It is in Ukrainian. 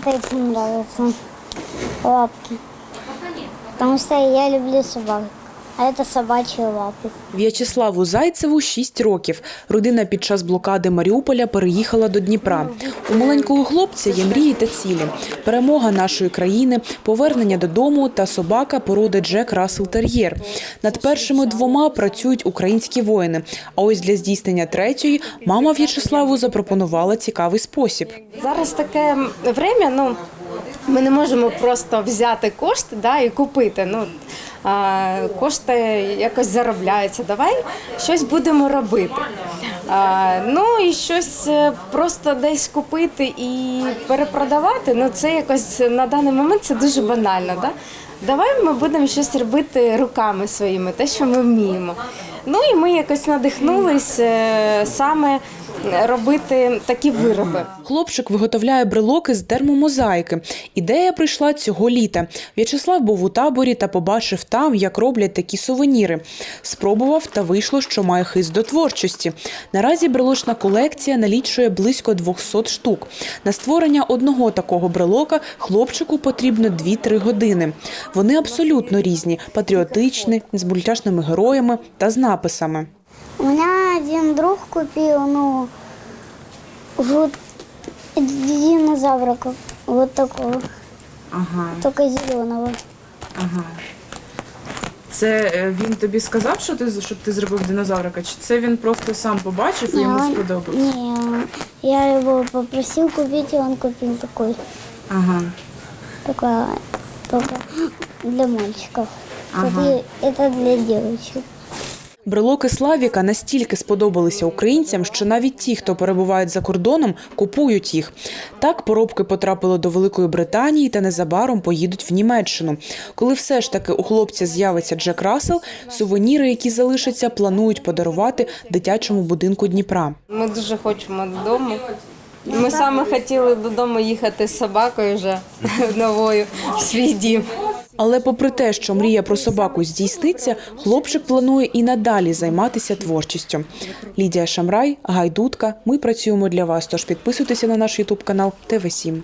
вот эти нравятся лапки. Потому что я люблю собак. А это собачьи лапы. В'ячеславу Зайцеву 6 років. Родина під час блокади Маріуполя переїхала до Дніпра. У маленького хлопця є мрії та цілі. Перемога нашої країни, повернення додому та собака породи Джек Рассел Тер'єр. Над першими двома працюють українські воїни. А ось для здійснення третьої мама В'ячеславу запропонувала цікавий спосіб. Зараз таке время, ну ми не можемо просто взяти кошти да, і купити. Ну, а, кошти якось заробляються. Давай щось будемо робити. А, ну і щось е, просто десь купити і перепродавати. Ну це якось на даний момент це дуже банально. Да? Давай ми будемо щось робити руками своїми, те, що ми вміємо. Ну і ми якось надихнулись е, саме робити такі вироби. Хлопчик виготовляє брелоки з термомозаїки. Ідея прийшла цього літа. В'ячеслав був у таборі та побачив там, як роблять такі сувеніри. Спробував та вийшло, що має хист до творчості. Наразі брелочна колекція налічує близько 200 штук. На створення одного такого брелока хлопчику потрібно 2-3 години. Вони абсолютно різні, патріотичні, з мультяшними героями та з написами. У меня один друг купил, ну, вот динозавра, вот такого, Ага, только зеленого. ага. Це е, він тобі сказав, що ти щоб ти зробив динозаврика? Чи це він просто сам побачив і йому он- сподобався? Не, я его попросил купить, и он купил такой, Ага. такой, только для мальчиков. Ага. Это для девочек. Брелоки Славіка настільки сподобалися українцям, що навіть ті, хто перебувають за кордоном, купують їх. Так поробки потрапили до Великої Британії та незабаром поїдуть в Німеччину. Коли все ж таки у хлопця з'явиться Джек Рассел, сувеніри, які залишаться, планують подарувати дитячому будинку Дніпра. Ми дуже хочемо додому. Ми саме хотіли додому їхати з собакою вже новою в свій дім. Але попри те, що мрія про собаку здійсниться, хлопчик планує і надалі займатися творчістю. Лідія Шамрай, Гайдутка. Ми працюємо для вас. Тож підписуйтеся на наш Ютуб канал ТВ 7